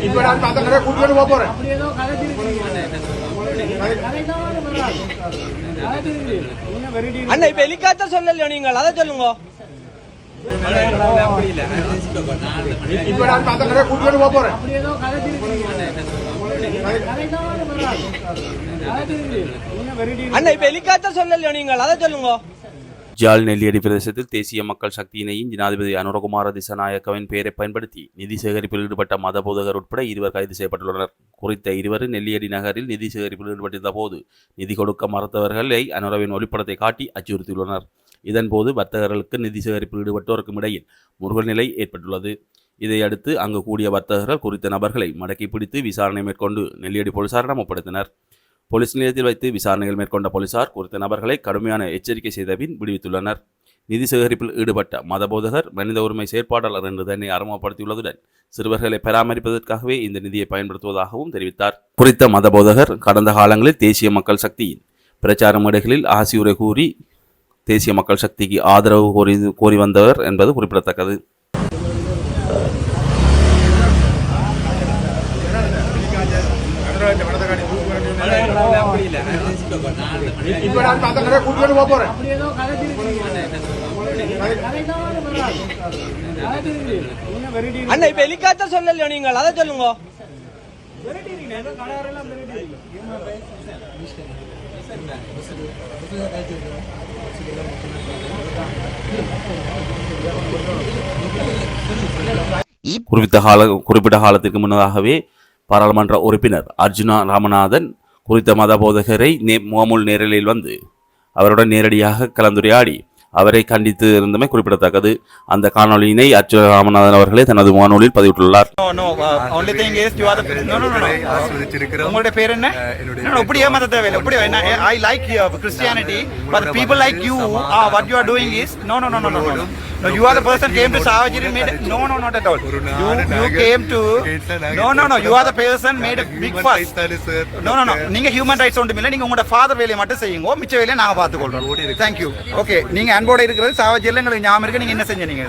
இப்ப நான் அந்த கடையை கூட்டிட்டு போக போறேன் அண்ணா இப்ப ஹெலிகாப்டர் சொல்லலையோ நீங்கள்? அதை சொல்லுங்க. இப்ப நான் அந்த கடையை கூட்டிட்டு போக போறேன் அண்ணா இப்ப ஹெலிகாப்டர் சொல்லலையோ நீங்கள்? அதை சொல்லுங்க. ஜால் நெல்லியடி பிரதேசத்தில் தேசிய மக்கள் சக்தியினையும் ஜனாதிபதி அனுரகுமார திசநாயக்கவின் பெயரை பயன்படுத்தி நிதி சேகரிப்பில் ஈடுபட்ட மதபோதகர் உட்பட இருவர் கைது செய்யப்பட்டுள்ளனர். குறித்த இருவர் நெல்லியடி நகரில் நிதி சேகரிப்பில் ஈடுபட்டிருந்த போது நிதி கொடுக்க மறுத்தவர்களை அனுரவின் ஒளிப்படத்தை காட்டி அச்சுறுத்தியுள்ளனர். இதன்போது வர்த்தகர்களுக்கு நிதி சேகரிப்பில் ஈடுபட்டோருக்கும் இடையில் முருகல் நிலை ஏற்பட்டுள்ளது. இதையடுத்து அங்கு கூடிய வர்த்தகர்கள் குறித்த நபர்களை மடக்கி பிடித்து விசாரணை மேற்கொண்டு நெல்லியடி போலீசாரிடம் ஒப்படைத்தனர். போலீஸ் நிலையத்தில் வைத்து விசாரணைகள் மேற்கொண்ட போலீசார் குறித்த நபர்களை கடுமையான எச்சரிக்கை செய்த பின் விடுவித்துள்ளனர். நிதி சேகரிப்பில் ஈடுபட்ட மதபோதகர் மனித உரிமை செயற்பாட்டாளர் என்று தன்னை அறிமுகப்படுத்தியுள்ளதுடன் சிறுவர்களை பராமரிப்பதற்காகவே இந்த நிதியை பயன்படுத்துவதாகவும் தெரிவித்தார். குறித்த மதபோதகர் கடந்த காலங்களில் தேசிய மக்கள் சக்தியின் பிரச்சார மேடைகளில் ஆசியுரை கூறி தேசிய மக்கள் சக்திக்கு ஆதரவு கோரி கோரி வந்தவர் என்பது குறிப்பிடத்தக்கது. அப்படி இப்ப நான் அந்த கடையை கூட்டிட்டு போக போறேன் அண்ணா இப்ப ஹெலிகாப்டர் சொல்லலையோ நீங்கள்? அதை சொல்லுங்க. குறிப்பிட்ட கால குறிப்பிட்ட காலத்திற்கு முன்னதாகவே பாராளுமன்ற உறுப்பினர் அர்ஜுனா ராமநாதன் குறித்த மத போதகரை நே முகமுல் நேரலில் வந்து அவருடன் நேரடியாக கலந்துரையாடி அவரை கண்டித்து இருந்தமை குறிப்பிடத்தக்கது. அந்த காணொளியினை அர்ஜுனா ராமநாதன் அவர்களே தனது முகநூலில் பதிவிட்டுள்ளார். No, no. Uh, only thing is you are the no, no, no, no. ஆஸ்வதிச்சிருக்கிறோம். உங்களுடைய பேர் என்ன No, no, இப்படி ஏமாத்த தேவையில்லை. இப்படி என்ன I like Christianity but people like you what you are doing is no no no no no no No, you are the person came to Savajiri made no no not at all. You you came to no no no you are the person made a big fuss. No no no. நீங்க human rights ஒன்றும் இல்லை நீங்க உங்களோட father வேலையை மட்டும் செய்யுங்க மிச்ச வேலையை நாங்க பார்த்துக்கொள்றோம். தேங்க்யூ ஓகே நீங்க அன்போட இருக்கிறது சாவஜியில் எங்களுக்கு ஞாபகம் இருக்கு நீங்க என்ன செஞ்சீங்க